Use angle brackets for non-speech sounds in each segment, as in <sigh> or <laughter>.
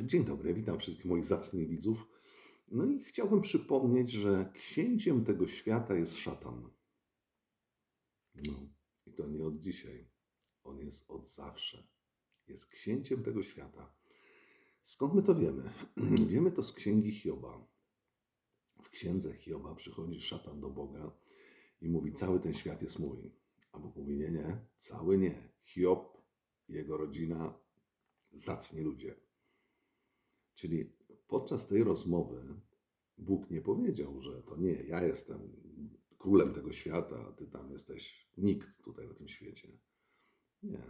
Dzień dobry, witam wszystkich moich zacnych widzów. No i chciałbym przypomnieć, że księciem tego świata jest szatan. No i to nie od dzisiaj. On jest od zawsze. Jest księciem tego świata. Skąd my to wiemy? <clears throat> wiemy to z księgi Hioba. W księdze Hioba przychodzi szatan do Boga i mówi: Cały ten świat jest mój. A Bóg mówi: Nie, nie, cały nie. Hiob, jego rodzina, zacni ludzie. Czyli podczas tej rozmowy Bóg nie powiedział, że to nie, ja jestem królem tego świata, a ty tam jesteś nikt tutaj na tym świecie. Nie.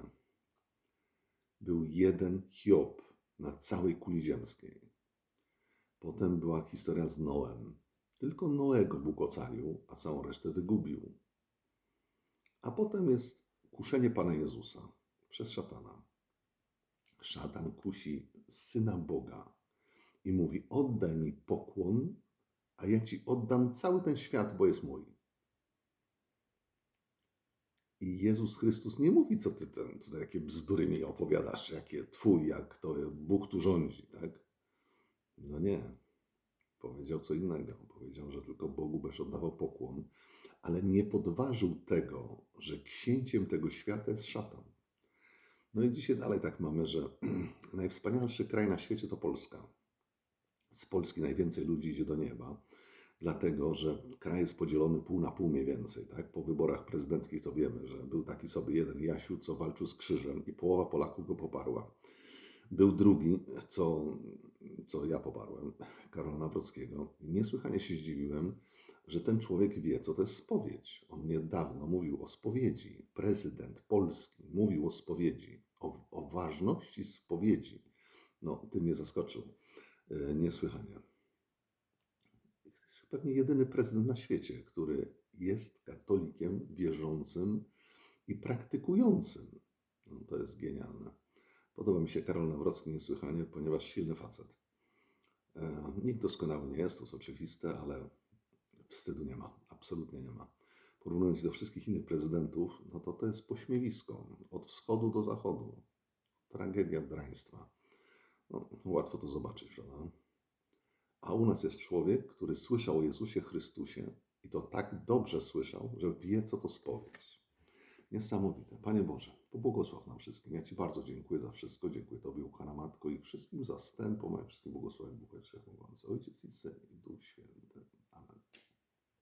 Był jeden Hiob na całej kuli ziemskiej. Potem była historia z Noem. Tylko Noego Bóg ocalił, a całą resztę wygubił. A potem jest kuszenie Pana Jezusa przez szatana. Szatan kusi syna Boga i mówi: Oddaj mi pokłon, a ja ci oddam cały ten świat, bo jest mój. I Jezus Chrystus nie mówi, co ty ten, tutaj jakie bzdury mi opowiadasz, jakie twój, jak to Bóg tu rządzi, tak? No nie. Powiedział co innego. Powiedział, że tylko Bogu będziesz oddawał pokłon, ale nie podważył tego, że księciem tego świata jest szatan. No i dzisiaj dalej tak mamy, że <clears throat> najwspanialszy kraj na świecie to Polska. Z Polski najwięcej ludzi idzie do nieba, dlatego że kraj jest podzielony pół na pół mniej więcej. Tak? Po wyborach prezydenckich to wiemy, że był taki sobie jeden Jasiu, co walczył z krzyżem i połowa Polaków go poparła. Był drugi, co, co ja poparłem, Karola Nawrockiego. Niesłychanie się zdziwiłem, że ten człowiek wie, co to jest spowiedź. On niedawno mówił o spowiedzi. Prezydent Polski mówił o spowiedzi, o, o ważności spowiedzi. No, tym mnie zaskoczył niesłychanie. Jest pewnie jedyny prezydent na świecie, który jest katolikiem wierzącym i praktykującym. No, to jest genialne. Podoba mi się Karol Nawrocki niesłychanie, ponieważ silny facet. E, nikt doskonały nie jest, to jest oczywiste, ale wstydu nie ma, absolutnie nie ma. Porównując do wszystkich innych prezydentów, no to to jest pośmiewisko. Od wschodu do zachodu. Tragedia draństwa. No, łatwo to zobaczyć, prawda? A u nas jest człowiek, który słyszał o Jezusie Chrystusie i to tak dobrze słyszał, że wie, co to spowiedź. Niesamowite. Panie Boże, pobłogosław nam wszystkim. Ja Ci bardzo dziękuję za wszystko. Dziękuję Tobie, ukochana Matko, i wszystkim zastępom, a wszystkim błogosławiam Bóg Wszechmogący, Ojciec i Syn i Duch Święty.